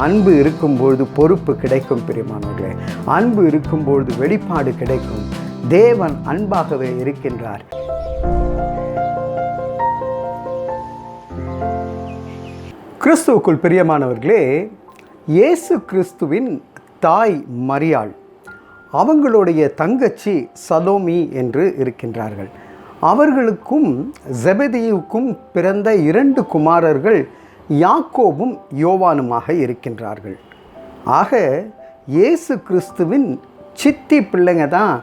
அன்பு இருக்கும்பொழுது பொறுப்பு கிடைக்கும் பிரியமானவர்களே. அன்பு இருக்கும்பொழுது வெளிப்பாடு கிடைக்கும். தேவன் அன்பாகவே இருக்கின்றார். கிறிஸ்துவுக்குள் பிரியமானவர்களே இயேசு கிறிஸ்துவின் தாய் மரியாள் அவங்களுடைய தங்கச்சி சலோமி என்று இருக்கின்றார்கள். அவர்களுக்கும் ஜெபதியுக்கும் பிறந்த இரண்டு குமாரர்கள் யாக்கோபும் யோவானுமாக இருக்கின்றார்கள். ஆக இயேசு கிறிஸ்துவின் சித்தி பிள்ளைங்க தான்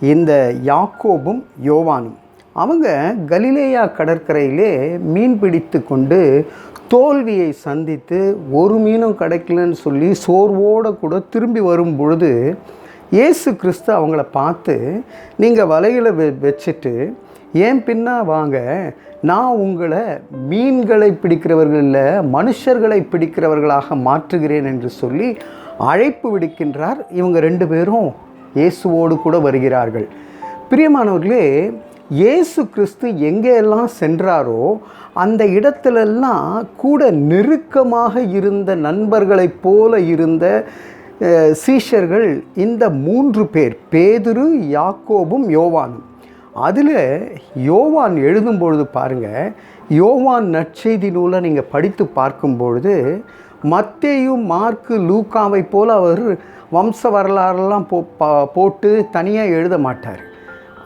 இந்த யாக்கோபும் யோவானும். அவங்க கலிலேயா கடற்கரையிலே மீன் பிடித்து கொண்டு தோல்வியை சந்தித்து ஒரு மீனும் கிடைக்கலன்னு சொல்லி சோர்வோடு கூட திரும்பி வரும் பொழுது இயேசு கிறிஸ்து அவங்கள பார்த்து நீங்கள் வலையில் வெ வச்சுட்டு ஏன் பின்னா வாங்க? நான் உங்களை மீன்களை பிடிக்கிறவர்களில் மனுஷர்களை பிடிக்கிறவர்களாக மாற்றுகிறேன் என்று சொல்லி அழைப்பு விடுக்கின்றார். இவங்க ரெண்டு பேரும் இயேசுவோடு கூட வருகிறார்கள். பிரியமானவர்களே இயேசு கிறிஸ்து எங்கெல்லாம் சென்றாரோ அந்த இடத்துலெல்லாம் கூட நெருக்கமாக இருந்த நண்பர்களைப் போல இருந்த சீஷர்கள் இந்த மூன்று பேர் பேதுரு யாக்கோபும் யோவானும். அதில் யோவான் எழுதும் பொழுது பாருங்கள் யோவான் நற்செய்தி நூலை நீங்கள் படித்து பார்க்கும் பொழுது மத்தேயும் மார்க்கு லூக்காவை போல் அவர் வம்ச வரலாறெல்லாம் போ பா- போட்டு தனியாக எழுத மாட்டார்.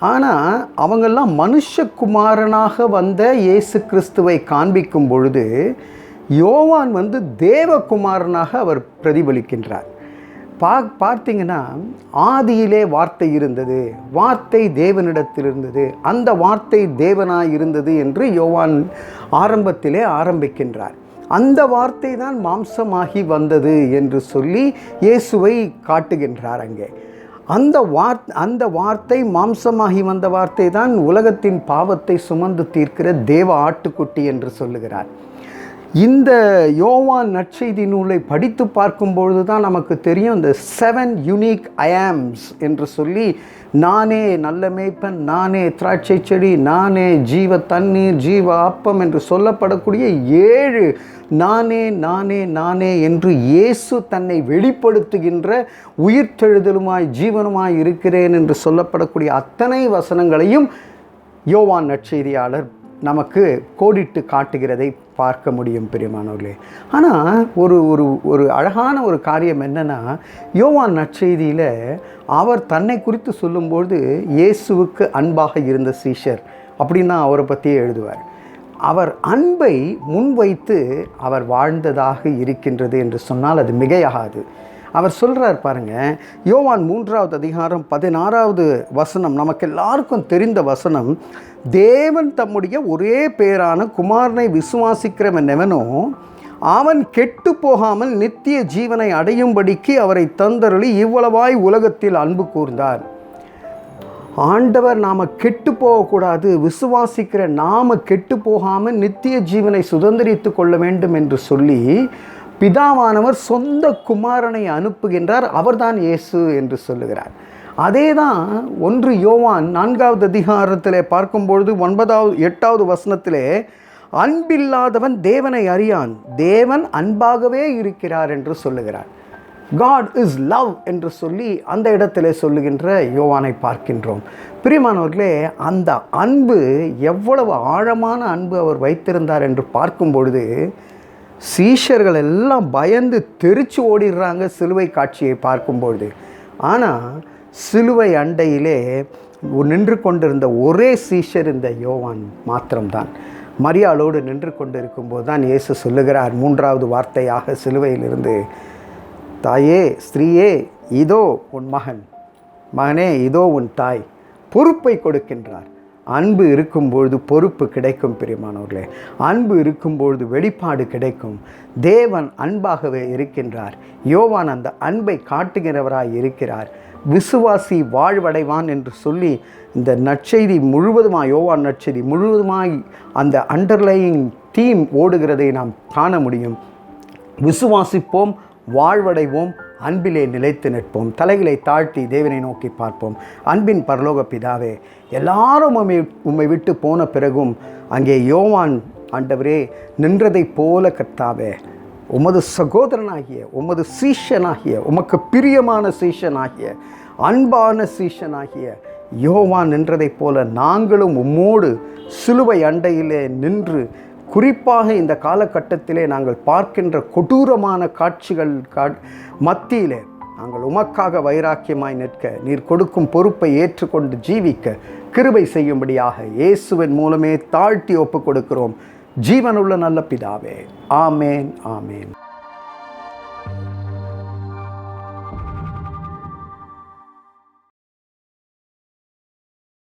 ஆனால் அவங்கெல்லாம் மனுஷகுமாரனாக வந்த இயேசு கிறிஸ்துவை காண்பிக்கும் பொழுது யோவான் வந்து தேவகுமாரனாக அவர் பிரதிபலிக்கின்றார். பா பார்த்தீங்கன்னா ஆதியிலே வார்த்தை இருந்தது வார்த்தை தேவனிடத்தில் இருந்தது அந்த வார்த்தை தேவனாய் இருந்தது என்று யோவான் ஆரம்பத்திலே ஆரம்பிக்கின்றார். அந்த வார்த்தை தான் மாம்சமாகி வந்தது என்று சொல்லி இயேசுவை காட்டுகின்றார் அங்கே. அந்த வார் அந்த வார்த்தை மாம்சமாகி வந்த வார்த்தை தான் உலகத்தின் பாவத்தை சுமந்து தீர்க்கிற தேவ ஆட்டுக்குட்டி என்று சொல்லுகிறார். இந்த யோவான் நற்செய்தி நூலை படித்து பார்க்கும்பொழுது தான் நமக்கு தெரியும் இந்த செவன் யுனிக் ஐஆம்ஸ் என்று சொல்லி நானே நல்ல மேய்ப்பன் நானே திராட்சை செடி நானே ஜீவ தண்ணீர் ஜீவ அப்பம் என்று சொல்லப்படக்கூடிய ஏழு நானே நானே நானே என்று இயேசு தன்னை வெளிப்படுத்துகின்ற உயிர்த்தெழுதலுமாய் ஜீவனுமாய் இருக்கிறேன் என்று சொல்லப்படக்கூடிய அத்தனை வசனங்களையும் யோவான் நற்செய்தியாளர் நமக்கு கோடிட்டு காட்டுகிறதை பார்க்க முடியும் பிரியமானவர்களே. ஆனால் ஒரு ஒரு ஒரு அழகான ஒரு காரியம் என்னென்னா யோவான் நற்செய்தியில் அவர் தன்னை குறித்து சொல்லும்போது இயேசுவுக்கு அன்பாக இருந்த சீஷர் அப்படின்னு தான் அவரை பற்றியே எழுதுவார். அவர் அன்பை முன்வைத்து அவர் வாழ்ந்ததாக இருக்கின்றது என்று சொன்னால் அது மிகையாகாது. அவர் சொல்கிறார் பாருங்க யோவான் மூன்றாவது அதிகாரம் பதினாறாவது வசனம் நமக்கு எல்லாருக்கும் தெரிந்த வசனம் தேவன் தம்முடைய ஒரே பேரான குமாரனை விசுவாசிக்கிறவன் எவனோ அவன் கெட்டு போகாமல் நித்திய ஜீவனை அடையும்படிக்கு அவரை தந்தருளி இவ்வளவாய் உலகத்தில் அன்பு கூர்ந்தார். ஆண்டவர் நாம் கெட்டு போகக்கூடாது விசுவாசிக்கிற நாம் கெட்டு போகாமல் நித்திய ஜீவனை சுதந்திரித்து கொள்ள வேண்டும் என்று சொல்லி பிதாவானவர் சொந்த குமாரனை அனுப்புகின்றார் அவர்தான் இயேசு என்று சொல்லுகிறார். அதே தான் ஒன்று யோவான் நான்காவது அதிகாரத்தில் பார்க்கும்பொழுது ஒன்பதாவது எட்டாவது வசனத்திலே அன்பில்லாதவன் தேவனை அறியான் தேவன் அன்பாகவே இருக்கிறார் என்று சொல்லுகிறார். காட் இஸ் லவ் என்று சொல்லி அந்த இடத்திலே சொல்லுகின்ற யோவானை பார்க்கின்றோம். பிரியமானவர்களே அந்த அன்பு எவ்வளவு ஆழமான அன்பு அவர் வைத்திருந்தார் என்று பார்க்கும் பொழுது சீஷர்கள் எல்லாம் பயந்து தெரிச்சு ஓடிடுறாங்க சிலுவை காட்சியை பார்க்கும்பொழுது. ஆனால் சிலுவை அண்டையிலே நின்று கொண்டிருந்த ஒரே சீஷர் இந்த யோவான் மாத்திரம்தான். மரியாளோடு நின்று கொண்டிருக்கும்போது தான் இயேசு சொல்லுகிறார் மூன்றாவது வார்த்தையாக சிலுவையிலிருந்து தாயே ஸ்திரீயே இதோ உன் மகன். மகனே இதோ உன் தாய். பொறுப்பை கொடுக்கின்றார். அன்பு இருக்கும்பொழுது பொறுப்பு கிடைக்கும் பிரியமானவர்களே. அன்பு இருக்கும்பொழுது வெளிப்பாடு கிடைக்கும். தேவன் அன்பாகவே இருக்கின்றார். யோவான் அந்த அன்பை காட்டுகிறவராய் இருக்கிறார். விசுவாசி வாழ்வடைவான் என்று சொல்லி இந்த நற்செய்தி முழுவதுமாக யோவான் நற்செய்தி முழுவதுமாய் அந்த அண்டர்லையிங் தீம் ஓடுகிறதை நாம் காண முடியும். விசுவாசிப்போம் வாழ்வடைவோம் அன்பிலே நிலைத்து நிற்போம். தலைகளை தாழ்த்தி தேவனை நோக்கி பார்ப்போம். அன்பின் பரலோக பிதாவே எல்லாரும் உம்மை உம்மை விட்டு போன பிறகும் அங்கே யோவான் ஆண்டவரே நின்றதைப் போல கர்த்தாவே உமது சகோதரனாகிய உமது சீஷனாகிய உமக்கு பிரியமான சீஷனாகிய அன்பான சீஷனாகிய யோவான் நின்றதைப் போல நாங்களும் உம்மோடு சிலுவை அண்டையிலே நின்று குறிப்பாக இந்த காலகட்டத்திலே நாங்கள் பார்க்கின்ற கொடூரமான காட்சிகள் கா மத்தியிலே நாங்கள் உமக்காக வைராக்கியமாய் நிற்க நீர் கொடுக்கும் பொறுப்பை ஏற்றுக்கொண்டு ஜீவிக்க கிருபை செய்யும்படியாக இயேசுவின் மூலமே தாழ்த்தி ஒப்புக் கொடுக்கிறோம். ஜீவனுள்ள நல்ல பிதாவே. ஆமேன் ஆமேன்.